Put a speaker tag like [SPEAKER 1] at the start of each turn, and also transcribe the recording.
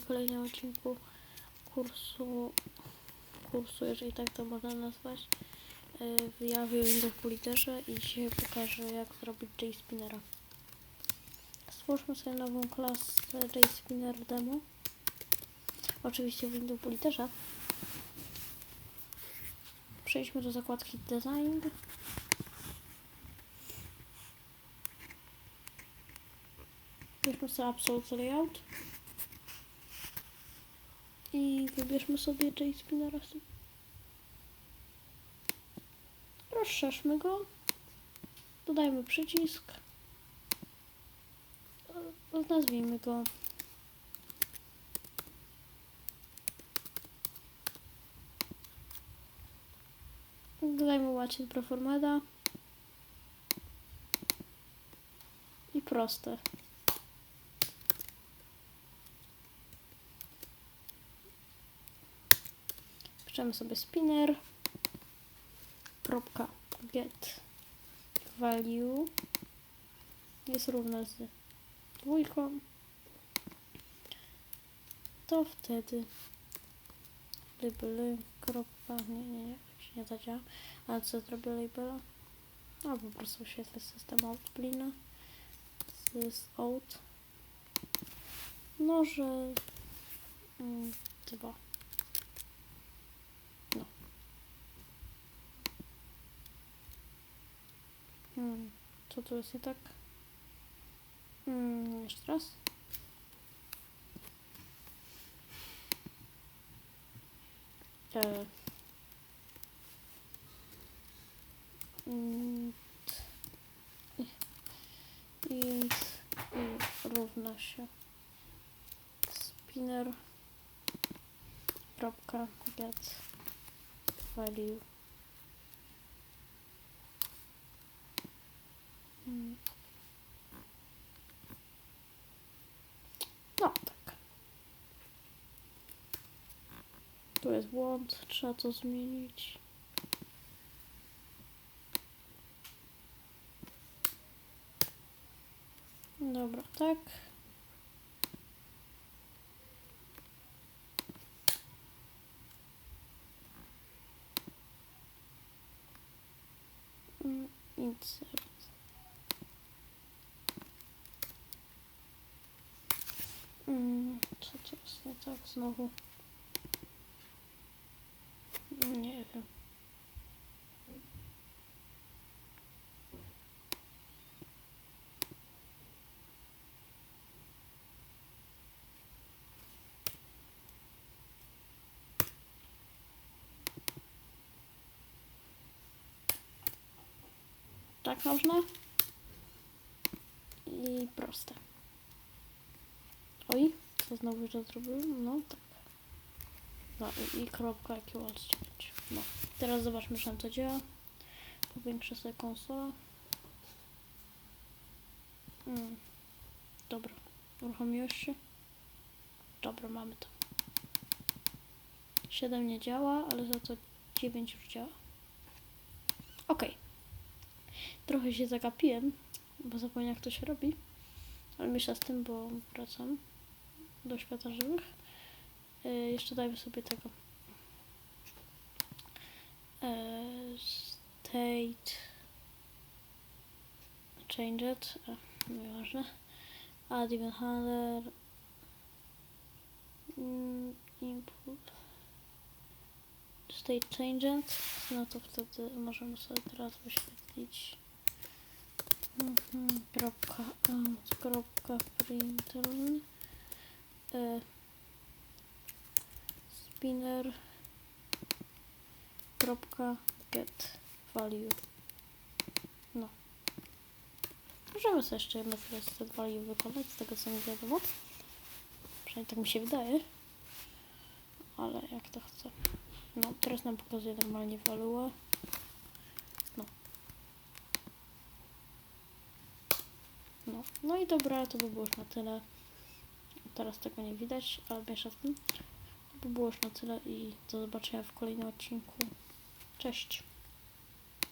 [SPEAKER 1] w kolejnym odcinku kursu, kursu, jeżeli tak to można nazwać, yy, w Jawie Windows Politerze i dzisiaj pokażę jak zrobić JSpinnera. Stwórzmy sobie nową klasę JSpinner demo. Oczywiście w Windows Politerze. Przejdźmy do zakładki Design. Wybierzmy sobie Absolute Layout. I wybierzmy sobie JSpinnera. Rozszerzmy go. Dodajmy przycisk. Nazwijmy go. Dodajmy łacień Proformeda. I proste. Piszemy sobie spinner. Kropka get value jest równa z dwójką. To wtedy label kropka nie, nie, nie, się nie zadziała. A co zrobię labela? A po prostu świetlę system out blina z out. No, że mm, dwa. No. Co tu jest nie tak? Hmm, jeszcze raz. E. Mm, i, i, i równa się spinner kropka get value no tak tu jest błąd trzeba to zmienić Dobra, tak. Mm, Insert. Jest nie tak znowu? Nie wiem. Tak można. I proste. Oj, co znowu źle zrobiłem? No tak. No i, i kropka equals 9. No. Teraz zobaczmy, czy to działa. Powiększę sobie konsolę. Mm. Dobra. Uruchomiłeś się? Dobra, mamy to. 7 nie działa, ale za to 9 już działa. Okej. Trochę się zagapiłem, bo zapomniałem jak to się robi. Ale myślę z tym, bo wracam do świata żywych. E, jeszcze dajmy sobie tego. E, state change it. E, nieważne. Add event handler. Mm, input. State change it. No to wtedy możemy sobie teraz wyświetlić Mhm, kropka out, kropka println e, spinner kropka get value. No. Możemy sobie jeszcze jedno set value wykonać z tego co mi wiadomo. Przynajmniej tak mi się wydaje. Ale jak to chcę. No teraz nam pokazuje normalnie value No, no i dobra, to by było już na tyle. Teraz tego nie widać, ale miesza z tym. By było już na tyle i do zobaczenia w kolejnym odcinku. Cześć!